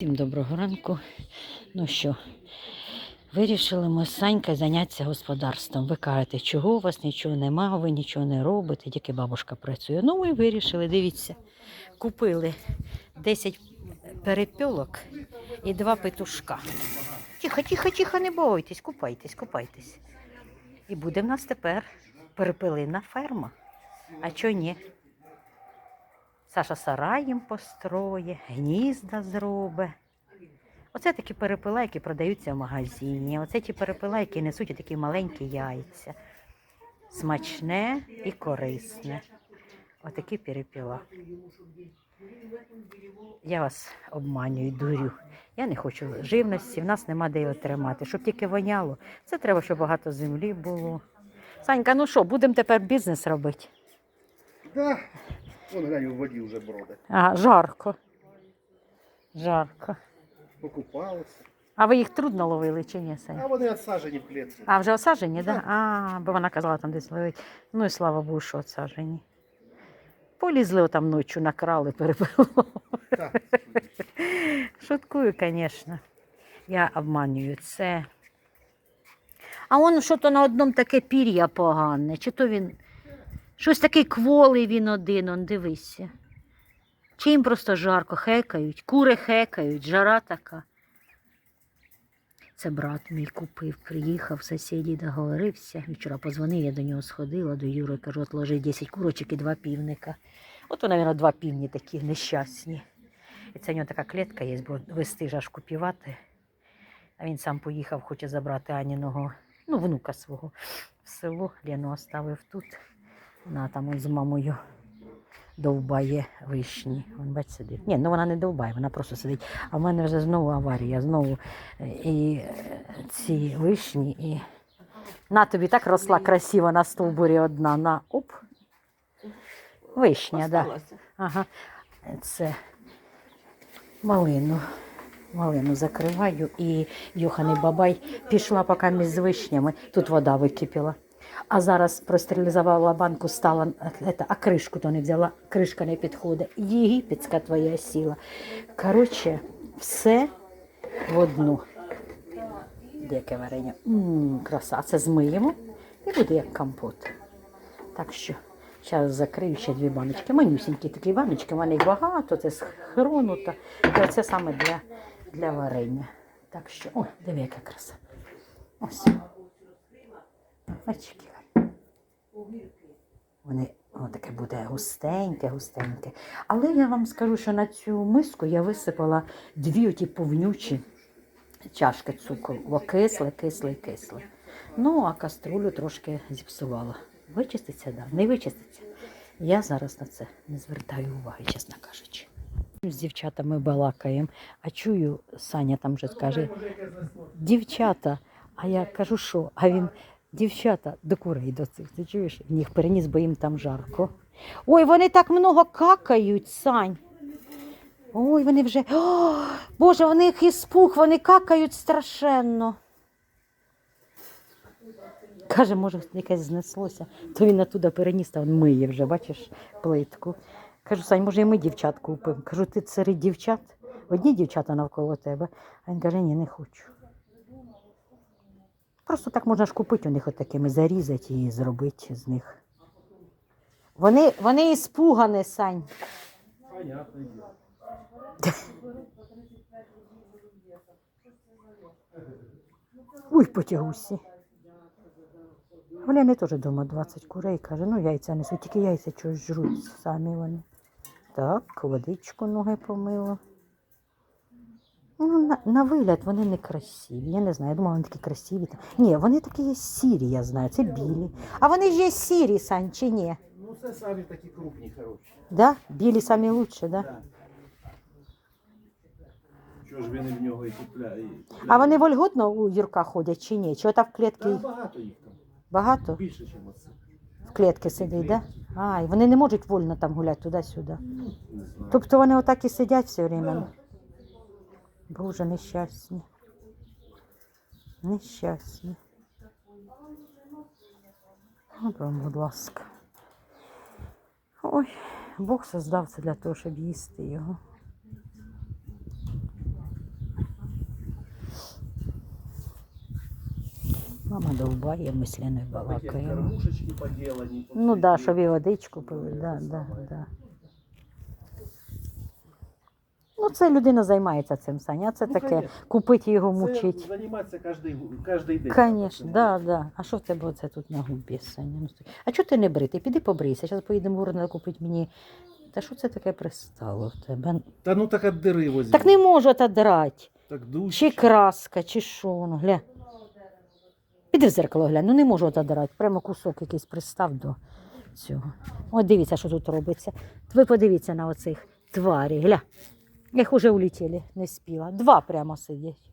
Всім доброго ранку. Ну що, вирішили ми з Санькою зайнятися господарством. Ви кажете, чого у вас нічого нема, ви нічого не робите, тільки бабушка працює. Ну, ми вирішили, дивіться, купили 10 перепілок і два петушка. Тихо, тихо, тихо, не бойтесь, купайтесь, купайтесь. І буде в нас тепер перепилина ферма. А чого ні? Саша сарай їм построє, гнізда зробить. Оце такі перепила, які продаються в магазині. Оце ті перепила, які несуть такі маленькі яйця. Смачне і корисне. Отакі перепіла. Я вас обманюю, дурю. Я не хочу живності, в нас нема де його тримати. Щоб тільки воняло. Це треба, щоб багато землі було. Санька, ну що, будемо тепер бізнес робити? Вон глянь, у воді вже броди. А, жарко. Жарко. Покупалися. А ви їх трудно ловили чи ні, Сань? А вони відсаджені в клітці. А вже осаджені, так? Да? А, бо вона казала там десь ловить. Ну і слава Богу, що осаджені. Полізли отам ночі, накрали, перепило. Так. Шуткую, звісно. Я обманюю це. А он що то на одному таке пір'я погане. Чи то він. Щось такий кволий він один, он дивися. Чи їм просто жарко хекають, кури хекають, жара така. Це брат мій купив, приїхав, сусіді договорився. Вчора позвонив, я до нього сходила, до Юри, кажу, от ложи 10 курочок і два півника. От, мабуть, два півні такі нещасні. І це в нього така клітка є, бо вести ж аж купівати. А він сам поїхав, хоче забрати Аніного, ну, внука свого в село. Лену оставив тут. Вона там з мамою довбає вишні. Вон бач сидить. Ні, ну вона не довбає, вона просто сидить. А в мене вже знову аварія, знову е, і е, ці вишні, і на тобі так росла красиво на стовбурі одна. На оп. Вишня, так. Да. Ага. Це малину. Малину закриваю і Йоханий Бабай пішла поки між з вишнями. Тут вода википіла. А зараз простерилізувала банку, стала, это, а кришку то не взяла, кришка не підходить. Єгипетська твоя сіла. Коротше, все в одну. Яке варення. М, краса. Це змиємо і буде як компот. Так що зараз закрию ще дві баночки. Манюсінькі такі баночки, в мене їх багато, це з хрону. Оце саме для, для варення. Так що, о, диви, яка краса. Ось. Бачите, вони воно таке буде густеньке, густеньке. Але я вам скажу, що на цю миску я висипала дві оті повнючі чашки цукру. Кисле, кисле, кисле. Ну, а каструлю трошки зіпсувала. Вичиститься, да, не вичиститься. Я зараз на це не звертаю уваги, чесно кажучи. З дівчатами балакаємо, а чую, Саня там вже скаже, дівчата, а я кажу, що? А він, дівчата, до курей до цих, ти чуєш? Він їх переніс, бо їм там жарко. Ой, вони так много какають, Сань. Ой, вони вже. О, Боже, вони їх іспух, вони какають страшенно. Каже, може, якесь знеслося, то він оттуда переніс, та він миє вже, бачиш, плитку. Кажу, Сань, може, і ми дівчат купимо. Кажу, ти серед дівчат? Одні дівчата навколо тебе. А він каже, ні, не хочу. Просто так можна ж купити у них отакими, зарізати і зробити з них. Вони, вони іспугані, Сань. Понятно. Ой, потягусі. Вони теж вдома 20 курей, каже, ну яйця несуть, тільки яйця чогось жруть самі вони. Так, водичку ноги помила. Ну, на, на вигляд вони не красиві. Я не знаю, я думала, вони такі красиві. Ні, вони такі є сірі, я знаю, це білі. А вони ж є сірі, Сань, чи ні? Ну це самі такі крупні, хороші. Да? Білі самі лучше, да? Да. Чого ж вони в нього і купляють? А вони вольготно у Юрка ходять чи ні? Чи отак в клітки Та багато їх там. багато? Більше, ніж оце. В клітки сидять, да? А, і вони не можуть вольно там гуляти туди-сюди. Знаю. Тобто вони отак і сидять все время. Боже, нещасні. Нещасні. От вам, будь ласка. Ой, Бог создав це для того, щоб їсти його. Мама довбає, ми сліни балакаємо. Ну так, да, щоб і водичку пили, да, да, да. Ну, це людина займається цим, Саня. Це Ну, таке, конечно. купити його Це мучить. займатися кожний, кожний день. Звісно, да, да. А що в тебе оце тут на губі, Саня? Ну. А чого ти не бритий? Піди побрийся. Зараз поїдемо в город купити мені. Та що це таке пристало в тебе? Та ну так от дири возьми. Так не можу отодрати. Так душ. Чи краска, чи що воно, гля. Піди в зеркало глянь, ну не можу отодрати. Прямо кусок якийсь пристав до цього. От дивіться, що тут робиться. Ви подивіться на оцих тварі, гля. Їх уже улетіли, не спіла. Два прямо сидять.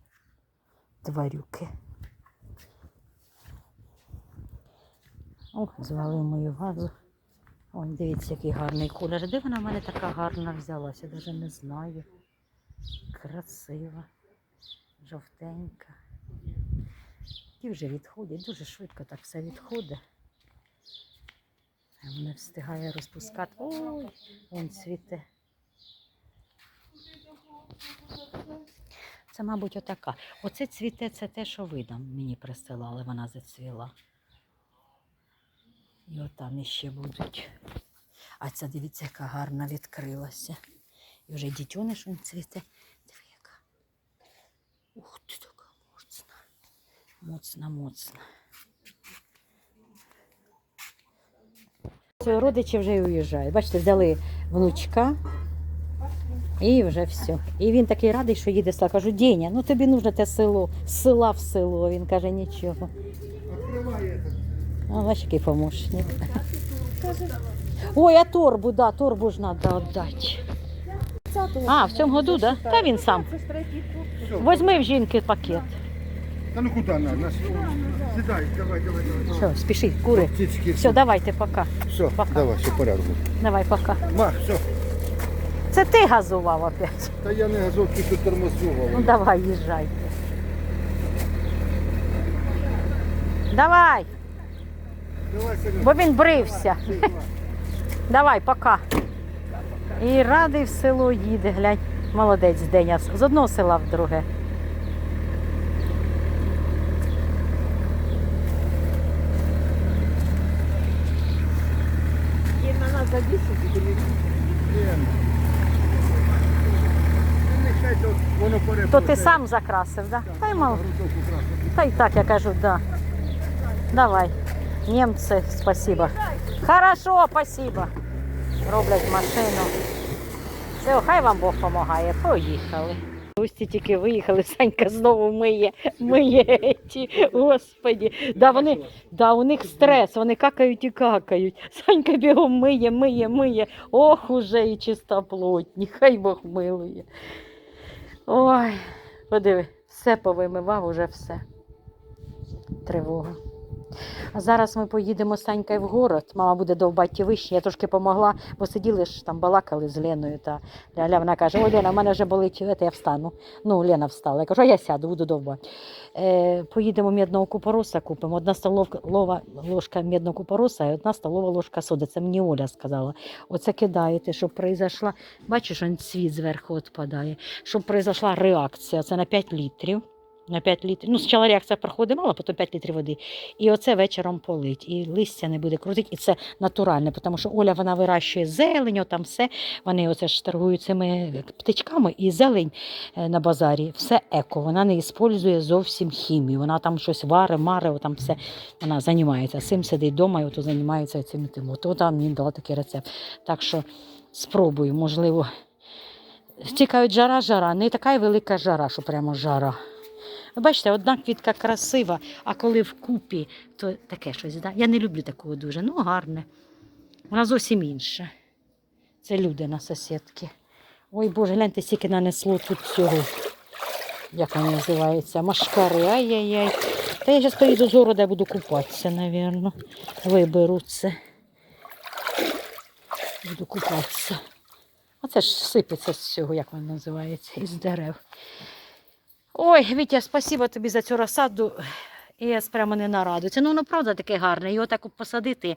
Тварюки. О, звали мою вазу. Ой, дивіться, який гарний колір. Де вона в мене така гарна взялася? Навіть не знаю. Красива, жовтенька. І вже відходять, дуже швидко так все відходить. А Не встигає розпускати. Ой, вон цвіте. Це, мабуть, отака. Оце цвіте, це те, що ви там мені присилали, вона зацвіла. І отам іще будуть. А ця, дивіться, яка гарна відкрилася. І вже дітьониш він цвіте. Диви, яка. Ух ти, така моцна. Моцна, моцна. Родичі вже й уїжджають. Бачите, взяли внучка. І вже все. І він такий радий, що їде села. Кажу, Деня, ну тобі нужно те село, з села в село. Він каже, нічого. А ваш який помощник. Ой, а торбу, да, торбу ж треба віддати. А, в цьому году, да? Та він сам. Возьми в жінки пакет. Та ну куди на? на Сідай, давай, давай, давай. Все, спішіть, кури. Птички. Все, давайте, пока. Все, Пока. давай, все порядку. Давай, пока. Ма, все. Це ти газував опять. Та я не газов, тільки Ну давай, їжджайте. Давай, Давай, бо він брився. Давай, пока. І радий в село їде, глянь. Молодець Деня. З одного села в друге. Є на нас Ні. То ти сам закрасив, да? Та й мало. Та й так я кажу, да. Давай. Німці, спасибо. Хорошо, спасибо. Роблять машину. Все, хай вам Бог допомагає. Поїхали. Гості тільки виїхали, Санька знову миє, миє ті, господі. Да, вони, да, у них стрес, вони какають і какають. Санька бігом миє, миє, миє. Ох, уже і чистоплотні, хай Бог милує. Ой, подиви, все повимивав, уже все. Тривога. А зараз ми поїдемо з Санькою в город. Мама буде довбати вище. Я трошки помогла, бо сиділи ж там балакали з Леною. Та Ляля вона каже: О, Лена, в мене вже болить, я встану. Ну, Лена встала. Я кажу, а я сяду, буду довбати. Е, поїдемо м'ядного купороса купимо. Одна столова ложка м'ядного купороса і одна столова ложка соди. Це мені Оля сказала. Оце кидаєте, щоб произошла. Бачиш, он цвіт зверху відпадає. Щоб произошла реакція. Це на 5 літрів. На 5 літрів. Ну, спочатку реакція проходить мало, потім 5 літрів води. І оце вечором полить. І листя не буде крутити. І це натуральне, тому що Оля вона вирощує зелень, там все. Вони оце ж торгують цими птичками і зелень е, на базарі. Все еко. Вона не використовує зовсім хімію. Вона там щось варе, маре, там все. Вона займається. Цим сидить вдома і ото займається цим тим. Ото там мені дала такий рецепт. Так що спробую, можливо. Цікавить жара, жара, не така велика жара, що прямо жара. Ви бачите, одна квітка красива, а коли вкупі, то таке щось. Да? Я не люблю такого дуже. Ну, гарне. Вона зовсім інша. Це люди на сусідки. Ой Боже, гляньте, скільки нанесло тут цього. Як воно називається? Машкари. Ай-яй-яй. Та я зараз поїду з города буду купатися, мабуть. Виберу це. Буду купатися. А це ж сипеться з цього, як воно називається, із дерев. Ой, Вітя, спасибо тобі за цю розсаду. І я прямо не нарадуюся. Ну, воно правда таке гарне. Його так посадити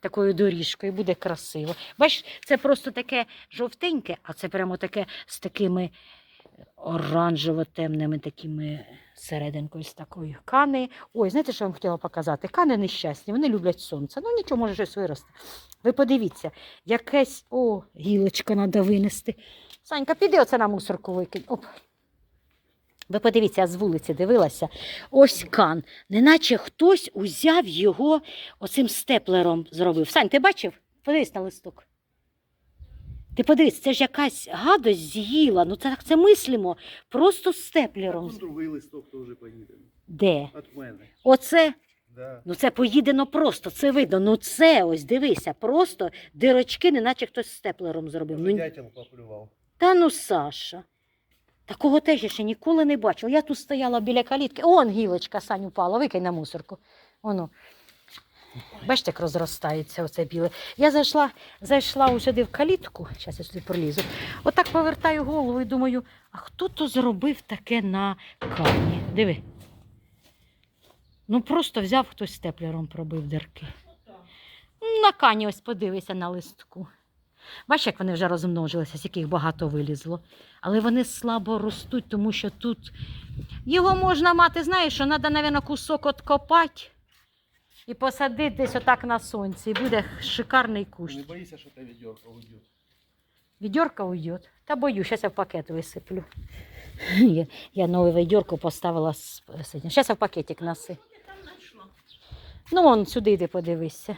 такою доріжкою, буде красиво. Бачиш, це просто таке жовтеньке, а це прямо таке з такими оранжево-темними такими серединкою з такою. Кани. Ой, знаєте, що я вам хотіла показати? Кани нещасні, вони люблять сонце. Ну нічого, може щось виросте. Ви подивіться, якесь о, гілочка треба винести. Санька, піди оце на мусорку викинь. Оп. Ви подивіться, я з вулиці дивилася. Ось кан. Неначе хтось узяв його оцим степлером зробив. Сань, ти бачив? Подивись на листок. Ти подивись, це ж якась гадость з'їла. Ну так це мислимо. Просто степлером. Тут другий листок теж поїде. Де? От мене. Оце, Да. ну це поїдено просто, це видно. Ну це ось дивися, просто дирочки, неначе хтось степлером зробив. Ну, дятел поплював. Та ну, Саша. Такого теж я ще ніколи не бачила. Я тут стояла біля калітки. Он гілочка Сань упала, викинь на мусорку. Воно. Бачите, як розростається оце біле. Я зайшла, зайшла сюди в калітку, зараз я сюди пролізу. Отак повертаю голову і думаю, а хто то зробив таке на камні? Диви. Ну просто взяв хтось степлером пробив дирки. На кані ось подивися на листку. Бачиш, як вони вже розмножилися, з яких багато вилізло. Але вони слабо ростуть, тому що тут його можна мати, знаєш, що треба, мабуть, кусок откопати і посадити десь отак на сонці. І буде шикарний кущ. Не боїшся, що та відьорка уйде? Ведерко уйде. Та боюсь, зараз я в пакет висиплю. Я, я нове ведерко поставила з Зараз я в пакетик наси. Ну, вон сюди йди подивися.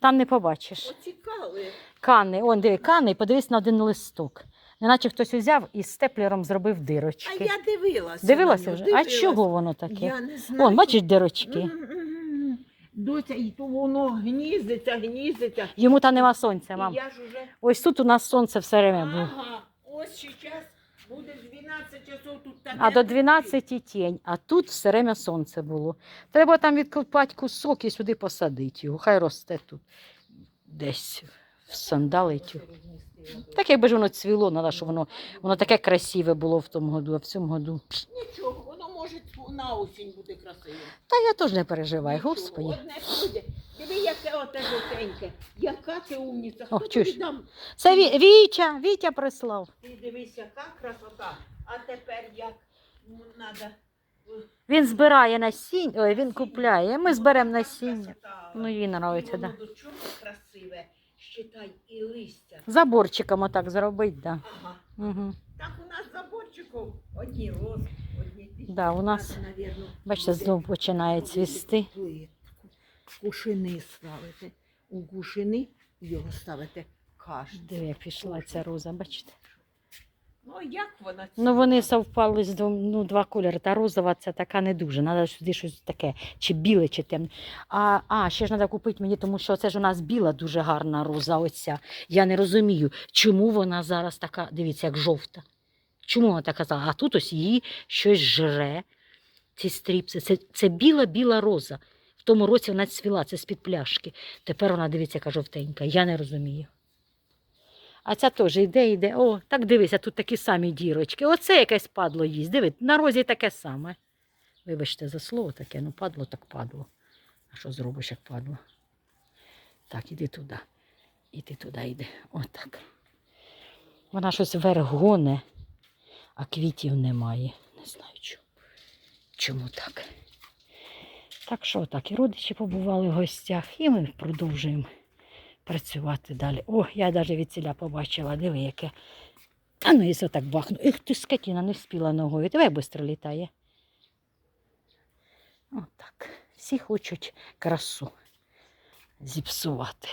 Там не побачиш. Оцікали. Кани, он диви, кани, подивись на один листок. Неначе хтось узяв і степлером зробив дирочки. А я дивилася. Дивилася вже? нього, А чого воно таке? Я не знаю. Вон, бачиш дирочки. М-м-м. Доця, і то воно гніздиться, гніздиться. Йому там нема сонця, І мам. я ж уже... Ось тут у нас сонце все время було. Ага, ось зараз буде 12 часов тут таке. А до 12 тінь, а тут все время сонце було. Треба там відкопати кусок і сюди посадити його. Хай росте тут десь всандалить. його. Так якби ж воно цвіло, треба, щоб воно, воно таке красиве було в тому году, а в цьому году. Нічого, воно може на осінь буде красиво. Та я теж не переживай, Нічого, господі. Одне буде. Диви, яке оте жовтеньке. Яка ти умниця. Хто Ох, тобі чуєш? дам? Це Ві- Вітя, Вітя прислав. Ти дивись, яка красота. А тепер як треба... Він збирає насіння, ой, він купляє. Ми зберемо насіння. Ну, їй подобається, так. воно до чого красиве, считай, і листя. Заборчиком отак зробити, да. Ага. Угу. Так у нас заборчиком одні роз, одні тисячі. Да, у нас, навірно, бачите, буде знову починає цвісти. плитку. Кушини ставити. У кушини його ставити кашці. Диви, пішла ця роза, бачите? Ну, як вона Ну вони совпали з двом, ну, два кольори. Та розова це така не дуже. Треба сюди щось таке, чи біле, чи темне. А, а ще ж треба купити мені, тому що це ж у нас біла дуже гарна роза. Оця. Я не розумію, чому вона зараз така, дивіться, як жовта. Чому вона така? за- А тут ось її щось жре. Ці стріпси. Це, це біла-біла роза. В тому році вона цвіла, це з-під пляшки. Тепер вона дивіться, яка жовтенька. Я не розумію. А ця теж йде, йде. О, так дивися, тут такі самі дірочки. Оце якесь падло їсть. Диви, на розі таке саме. Вибачте за слово таке, ну падло так падло. А що зробиш, як падло? Так, іди туди. Іди туди, йди. Отак. Вона щось вверх гоне, а квітів немає. Не знаю чому. Чому так? Так що так, і родичі побували в гостях, і ми продовжуємо працювати далі. О, я навіть від ціля побачила, диви, яке. А ну, якщо так бахну. Ех, ти скотіна не вспіла ногою. Давай швидко літає. Отак. Всі хочуть красу зіпсувати.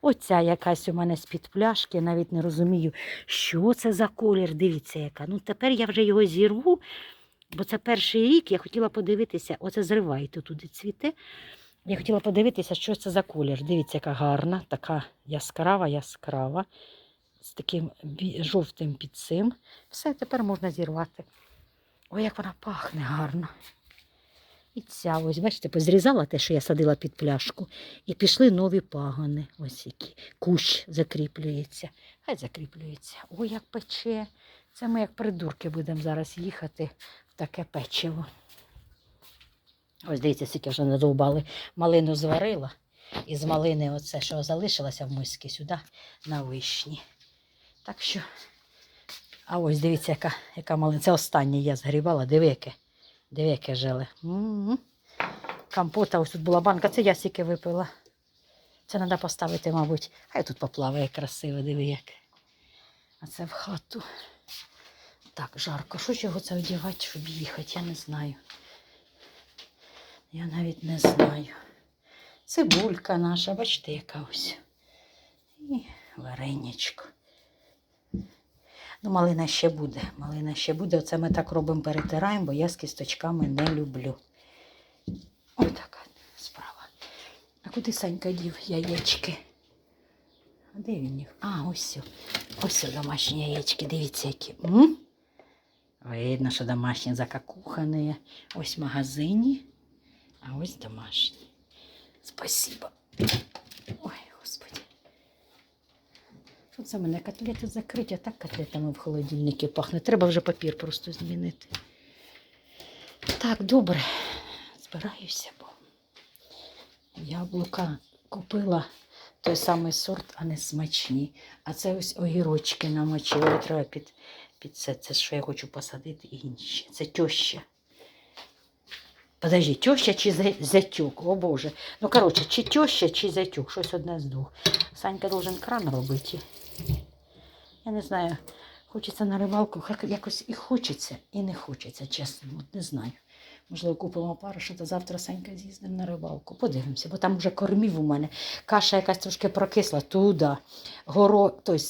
Оця якась у мене з-під пляшки, я навіть не розумію, що це за колір. Дивіться, яка. Ну тепер я вже його зірву, бо це перший рік. Я хотіла подивитися, оце зривайте туди цвіте. Я хотіла подивитися, що це за колір. Дивіться, яка гарна, така яскрава, яскрава, з таким жовтим під цим. Все, тепер можна зірвати. Ой, як вона пахне гарно. І ця ось, бачите, позрізала те, що я садила під пляшку, і пішли нові пагони. Ось які. Кущ закріплюється. Хай закріплюється. Ой, як пече. Це ми як придурки будемо зараз їхати в таке печиво. Ось дивіться, скільки вже надовбали. Малину зварила. І з малини оце, що залишилося в мисці, сюди на вишні. Так що А ось дивіться, яка, яка маленька. Це останнє я згрібала. Диви, яке. Диви, яке желе. Компота, ось тут була банка, це я стільки випила. Це треба поставити, мабуть. Хай тут поплаває красиво, диви як. А це в хату. Так, жарко. Що ж його це одягати, щоб їхати? Я не знаю. Я навіть не знаю. Цибулька наша, бачите, яка ось. І вареничко. Ну, малина ще буде. Малина ще буде. Оце ми так робимо, перетираємо, бо я з кісточками не люблю. Ось така справа. А куди Санька дів яєчки? А де він їх? А, ось. Ось домашні яєчки. Дивіться, які. М? Видно, що домашні закакухані. Ось в магазині, а ось домашні. Спасибо. Ой, господи. Що це в мене котлети закриті, а так котлетами в холодильнику пахне. Треба вже папір просто змінити. Так, добре. Збираюся, бо яблука купила той самий сорт, а не смачні. А це ось огірочки намочила. Треба під, під це, це що я хочу посадити інші. Це тьоща. Подожди, тьоща чи зятюк? О Боже. Ну, коротше, чи тьоща, чи зятюк, щось одне з двох. Санька должен кран робити. Я не знаю, хочеться на рибалку, якось і хочеться, і не хочеться, чесно, от не знаю. Можливо, купимо пару, що то завтра Санька з'їздимо на рибалку. Подивимося, бо там вже кормів у мене. Каша якась трошки прокисла, туди. Горо, тобто,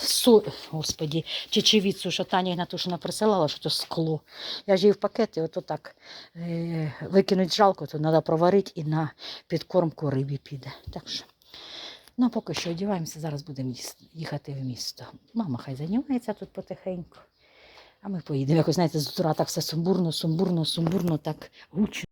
су, господі, чечевіцу, що Таня Ігнатушина присилала, що то скло. Я ж її в пакети, ото так е, викинуть жалко, то треба проварити і на підкормку рибі піде. Так що. Ну, поки що одіваємося, зараз будемо їхати в місто. Мама хай займається тут потихеньку. А ми поїдемо. Якось, знаєте, з утра так все сумбурно, сумбурно, сумбурно, так гучно.